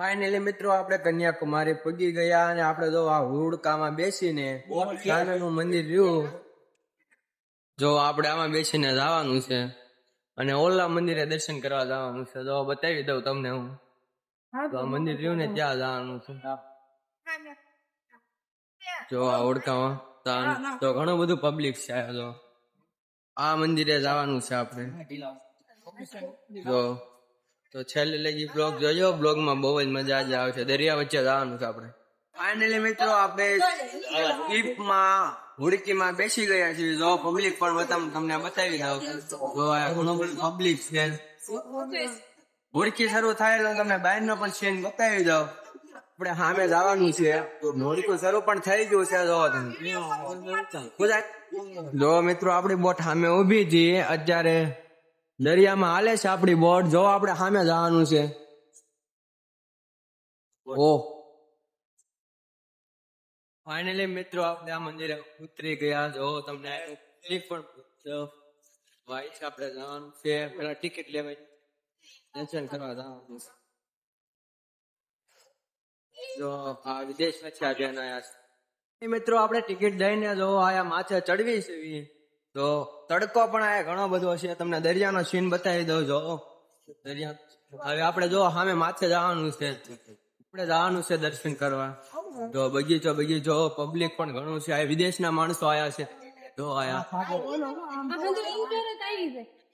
Finally મિત્રો આપણે કન્યાકુમારી પગી ગયા અને આપણે જો આ હુડકામાં બેસીને સામેનું મંદિર રહ્યું. જો આપણે આમાં બેસીને જવાનું છે અને ઓલા મંદિરે દર્શન કરવા જવાનું છે જો બતાવી દઉં તમને હું. તો આ મંદિર રહ્યું ને ત્યાં જવાનું છે. જો આ ઓળખામાં તો ઘણું બધું પબ્લિક છે જો. આ મંદિરે જવાનું છે આપણે. જો તો છેલ્લે લગી બ્લોગ જોજો. બ્લોગમાં બહુ જ મજા જ છે. દરિયા વચ્ચે જવાનું છે આપણે. ફાઇનલી મિત્રો, આપણે સ્લીપમાં હુડકીમાં બેસી ગયા છીએ. જો પબ્લિક પણ તમને બતાવી દઉં જો પબ્લિક છે. હુડકી શરૂ થાય એટલે તમને બહારનો પણ સીન બતાવી દઉં આપણે સામે જવાનું છે. હુડકું શરૂ પણ થઈ ગયું છે, જો તમે. જો મિત્રો, આપણી બોટ સામે ઊભી છીએ અત્યારે દરિયામાં હાલે છે આપણી બોટ. જો આપણે સામે જવાનું છે. ઓ ફાઇનલી મિત્રો આપણે આ મંદિરે ઉતરી ગયા. જો તમને ક્લિક પણ ભાઈ છે આપણે જવાનું છે. પેલા ટિકિટ લેવાય દર્શન કરવા જવાનું છે. જો આ વિદેશમાંથી આ બેન આયા છે. એ મિત્રો આપણે ટિકિટ દઈને જો આયા માથે ચડવી છે. તો તડકો પણ આયા ઘણો બધો છે. તમને દરિયાનો સીન બતાવી દઉં જો દરિયા, હવે આપણે જો સામે માથે જવાનું છે. આપણે જવાનું છે દર્શન કરવા. જો બગીચો બગીચો પબ્લિક પણ ઘણું છે. આ વિદેશના માણસો આયા છે. જો આયા.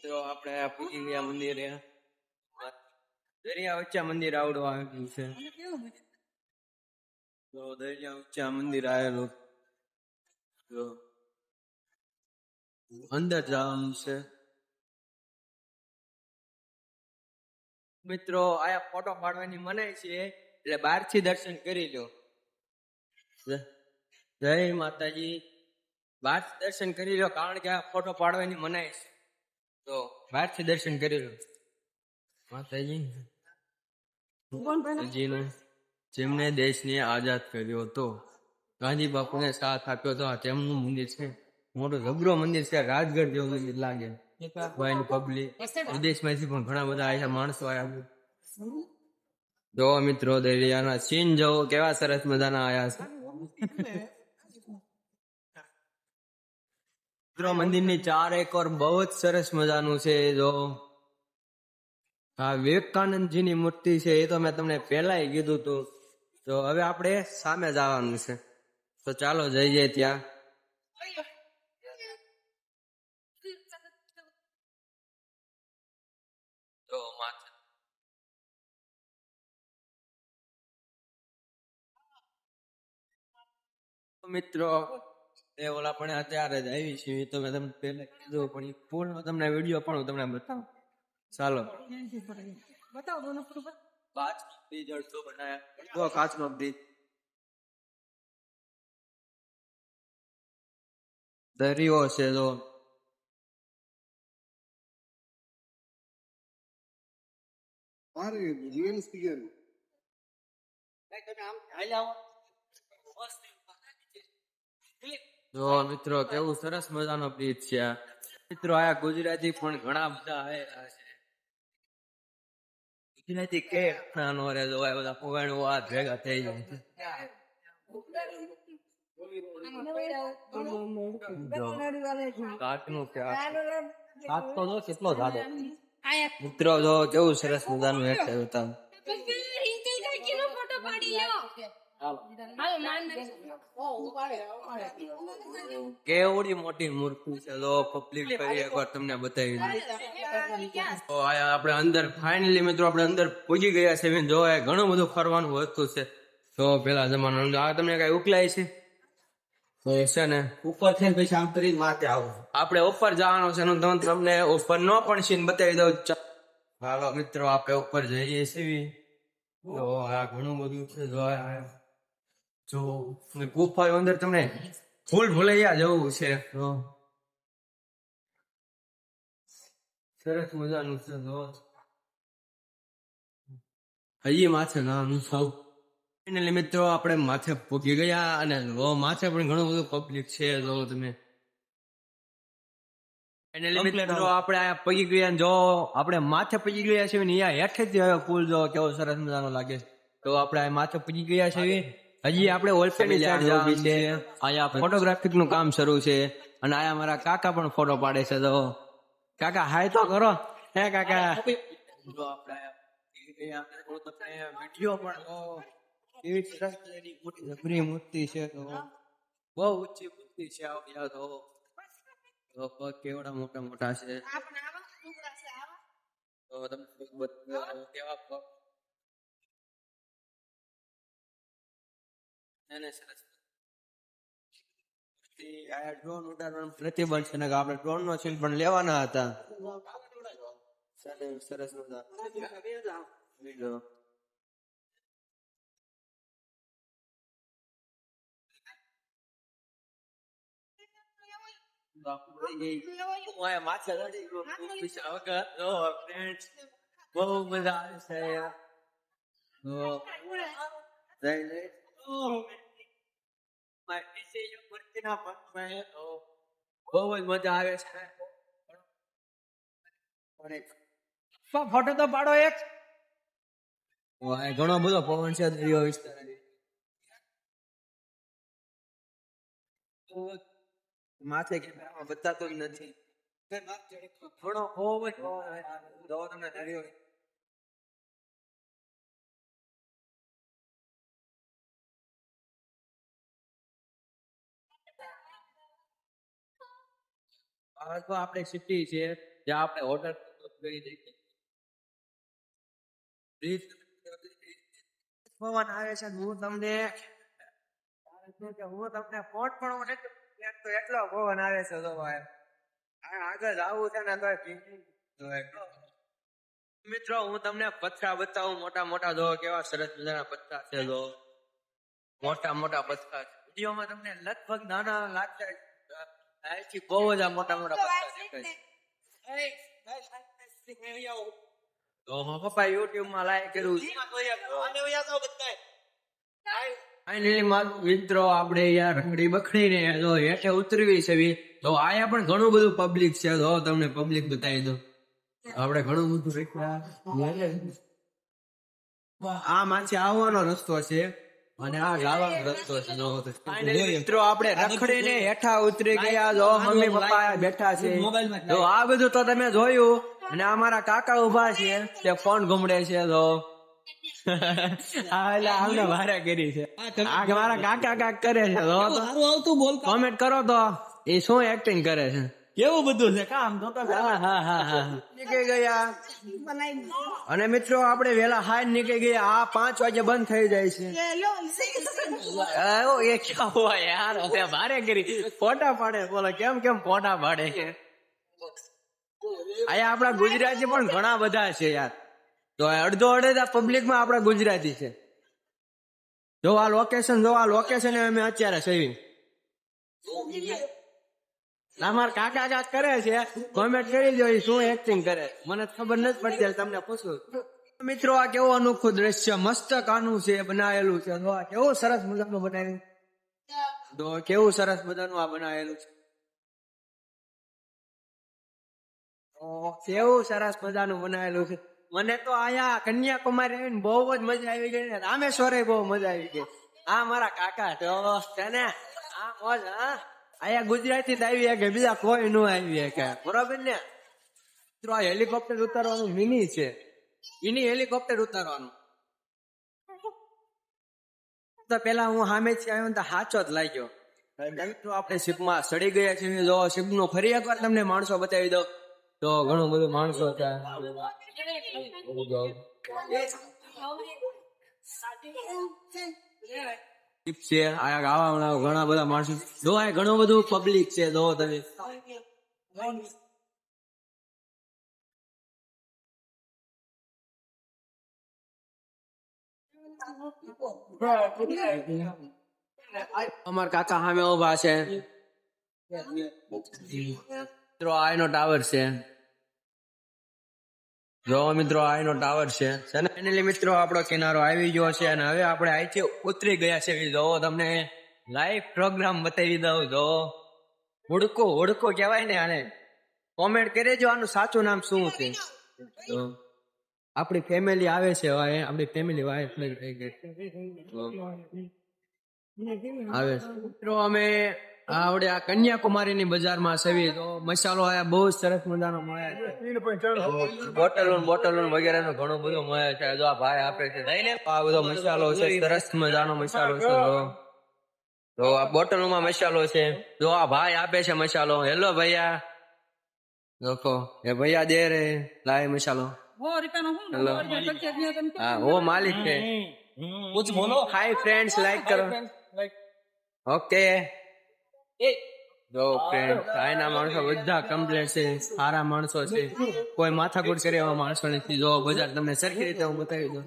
તો આપણે આ પૂજી ગયા મંદિરે દરિયા વચ્ચે મંદિર આવડું આવેલું છે. તો દરિયા વચ્ચે મંદિર આવેલું. જો અંદર જવાનું છે મિત્રો આયા ફોટો પાડવાની મનાય છે એટલે બહારથી દર્શન કરી લો જય જય માતાજી. બહાર દર્શન કરી લો કારણ કે આ ફોટો પાડવાની મનાય છે. તો બહારથી દર્શન કરી લો માતાજી. જેમને દેશને આઝાદ કર્યો હતો ગાંધી બાપુને સાથ આપ્યો હતો તેમનું મંદિર છે. મોટું જબરો મંદિર છે રાજગઢ જેવું મંદિર લાગે. ભાઈ પબ્લિક વિદેશમાંથી પણ ઘણા બધા આયા માણસો આવ્યા જો મિત્રો દરિયાના સીન જો કેવા સરસ મજાના આયા છે. મિત્રો મંદિરની ચાર એકર બહુ જ સરસ મજાનું છે જો. હા વિવેકાનંદજીની મૂર્તિ છે એ તો મેં તમને પહેલાય કીધું હતું. તો હવે આપણે સામે જવાનું છે. તો ચાલો જઈએ ત્યાં. મિત્રો એ ઓલા પણ અત્યારે જ આવી છે. તો મેં તમને પહેલા કીધું પણ એ પૂર્ણ તમને વીડિયો પણ હું તમને બતાવું. ચાલો. કાચ બ્રિજ અડધો બનાયા. તો કાચ નો બ્રિજ દરિયો છે તો મારે જીવન સ્પીકર જો મિત્રો કેવું સરસ મજાનો બ્રિજ છે આ. મિત્રો આયા ગુજરાતી પણ ઘણા બધા આવેલા છે ગુજરાતી કે નો રે જો આ બધા પોગાણું આ ભેગા થઈ જાય આ. તો કેટલો જાડો મિત્રો જો કેવું સરસ મજાનું એક થયું કેવડી મોટી મૂર્તિ છે લો પબ્લિક ફરી એકવાર તમને બતાવી તો આપણે અંદર ફાઇનલી મિત્રો આપણે અંદર પૂજી ગયા છે જો ઘણું બધું ફરવાનું વસ્તુ છે. તો પેલા જમાના આ તમને કઈ ઉકલાય છે? તો એ છે ને ઉપર છે પછી આમ કરીને માથે આવો. આપણે ઉપર જવાનું છે એનું તમને તમને ઉપર નો પણ સીન બતાવી દઉં. હાલો મિત્રો આપણે ઉપર જઈએ છીએ. તો આ ઘણું બધું છે જો આ- જો ગુફા અંદર તમને ફૂલ ભૂલૈયા જવું છે. સરસ મજાનું છે જો. હજી માથે નાનું સૌ ફાઇનલી મિત્રો આપણે માથે પહોંચી ગયા અને માથે પણ ઘણું બધું પબ્લિક છે જો તમે. ફાઇનલી મિત્રો આપણે આ પગી ગયા જો આપણે માથે પગી ગયા છે ને અહીંયા હેઠેથી હવે પુલ જો કેવો સરસ મજાનો લાગે છે. તો આપણે આ માથે પગી ગયા છે હજી આપણે ઓલસેની સાઈડ જવાનું છે. અહીંયા ફોટોગ્રાફિકનું કામ શરૂ છે. અને અહીંયા મારા કાકા પણ ફોટો પાડે છે તો. કાકા હાય તો કરો. હે કાકા. જો આપણે. અહીંયા હું તમને વીડિયો પણ એવી સરસ મોટી જબરી મૂર્તિ છે તો. બહુ ઊંચી મૂર્તિ છે આવ્યા તો. તો પગ કેવડા મોટા મોટા છે તો તમે કેવા ડ્રોન ઉડાડવાનું પ્રતિબંધ છે ને કે આપણે ડ્રોન નો સીન પણ લેવાના હતા સરસ સરસ મજા વીડિયો માથે ચડી ગયો. પૈસા વગર. જો friends, બહુ મજા આવે છે તો તો તો પાડો એક ઘણો બધો પવન છે દરિયો વિસ્તાર માથે કેમેરામાં બતાતો નથી ઘણો બહુ જ દરિયો તો આપણે સિટી છે, જ્યાં આપણે ઓર્ડર કરી દઈએ. આવે છે, હું તમને હું તમને પોટ પણ એટલો પવન આવે છે તો આગળ આવું છે ને તો. મિત્રો, હું તમને પથરા બતાવું, મોટા મોટા જો કેવા સરસ મજાના પથરા છે જો મોટા મોટા પથરા છે. વિડીયોમાં તમને લગભગ નાના લાગતા અહીંથી બહુ જ આ મોટા મોટા પપ્પા યુટ્યુબમાં લાઈક કર્યું ફાઇનલી મારું મિત્રો આપણે યાર રખડી બખડીને જો હેઠે ઉતરવી છે તો આયા પણ ઘણું બધું પબ્લિક છે. તો તમને પબ્લિક બતાવી દો આપણે ઘણું બધું રાખ્યા આ માછી આવવાનો રસ્તો છે. અને આ લાવા રસ્તો છે. મિત્રો આપણે રખડીને હેઠા ઉતરી ગયા જો મમ્મી પપ્પા બેઠા છે. તો આ બધું તો તમે જોયું અને અમારા કાકા ઊભા છે તે ફોન ઘુમડે છે તો આમને વારે કરી છે. આ મારા કાકા કાક કરે છે કોમેન્ટ કરો તો એ શું એક્ટિંગ કરે છે? કેવું બધું છે? કામ તો હા હા હા હા. નીકળી ગયા. અને મિત્રો આપણે વેલા હાય નીકળી ગયા. આ પાંચ વાગે બંધ થઈ જાય છે. એ ક્યાં હોય? યાર ભારે કરી. ફોટા પાડે બોલો કેમ કેમ ફોટા પાડે? છે અહીંયા આપણા ગુજરાતી પણ ઘણા બધા છે યાર. તો અડધો અડધા પબ્લિકમાં આપણા ગુજરાતી છે. જો આ લોકેશન જો આ લોકેશન અમે અત્યારે સેવિંગ. અમાર કાકા કાક કરે છે. કોમેન્ટ કરી દો શું એક્ટિંગ કરે. મને ખબર નથી પડતી તમને પૂછું. મિત્રો, આ કેવું અનોખું દ્રશ્ય, મસ્ત કાનું છે બનાવેલું છે. આ કેવું સરસ મજાનું બનાવેલું તો કેવું સરસ મજાનું આ બનાવેલું છે? કેવું સરસ મજાનું બનાવેલું છે? મને તો આયા કન્યાકુમારી આવીને બહુ જ મજા આવી ગઈ ને, રામેશ્વરે બહુ મજા આવી ગઈ. આ મારા કાકા તો છે ને? આ મોજ, હા? આયા ગુજરાતી આવી કે બીજા કોઈ નું આવી કે બરોબર ને? મિત્રો, આ હેલિકોપ્ટર ઉતારવાનું મિની છે. મિની હેલિકોપ્ટર ઉતારવાનું. તો પેલા હું સામે થી આવ્યો તો સાચો જ લાગ્યો. મિત્રો, આપણે શિપમાં સડી ગયા છીએ. જો શિપ નો ફરી એકવાર તમને માણસો બતાવી દો તો ઘણું બધું માણસો હતા. શિપ છે આ ગાવા ઘણા બધા માણસો જો આ ઘણું બધું પબ્લિક છે, જો તમે અમાર કાકા સામે ઊભા છે. મિત્રો, આ ટાવર છે. જો મિત્રો આ એનો ટાવર છે. ફાઇનલી મિત્રો, આપણો કિનારો આવી ગયો છે અને હવે આપણે અહીંથી ઉતરી ગયા છે. જોવો તમને લાઈવ પ્રોગ્રામ બતાવી દઉં, જો. હુડકો હુડકો કહેવાય ને આને. કોમેન્ટ કરી જો આનું સાચું નામ શું છે? આપણી ફેમિલી આવે છે હવે આપણી ફેમિલી વાઈફ આવે છે. મિત્રો, અમે આવડે આ કન્યાકુમારી ની બજારમાં સેવી. તો મસાલો આયા બહુ સરસ મજાનો મળે છે. બોટલો બોટલો વગેરે નું ઘણું બધું મળે છે. જો આ ભાઈ આપે છે નહીં ને આ બધો મસાલો છે સરસ મજાનો મસાલો છે તો આ બોટલો માં મસાલો છે. જો આ ભાઈ આપે છે મસાલો. હેલો ભૈયા. જોખો એ ભૈયા દે રે લાય મસાલો. હેલો. હા ઓ માલિક છે. કુછ બોલો. હાય ફ્રેન્ડ્સ લાઈક કરો. ઓકે જો ફ્રેન્ડ આયના માણસો બધા કમ્પ્લેટ છે સારા માણસો છે. કોઈ માથાકૂટ કરે એવા માણસો નથી. જો બજાર તમને સરખી રીતે હું બતાવી દઉં.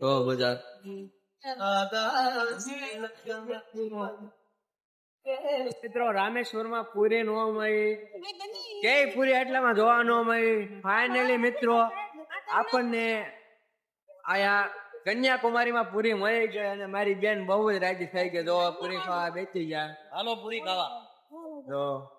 જો બજાર. મિત્રો રામેશ્વરમાં પૂરી નો મળી. કે પૂરી એટલામાં જોવા ન મળી. ફાઇનલી મિત્રો આપણને આયા કન્યાકુમારીમાં પૂરી મળી ગઈ અને મારી બેન બહુ જ રાજી થઈ ગઈ. જો પૂરી ખાવા બેસી ગયા. હાલો પૂરી ખાવા. જો.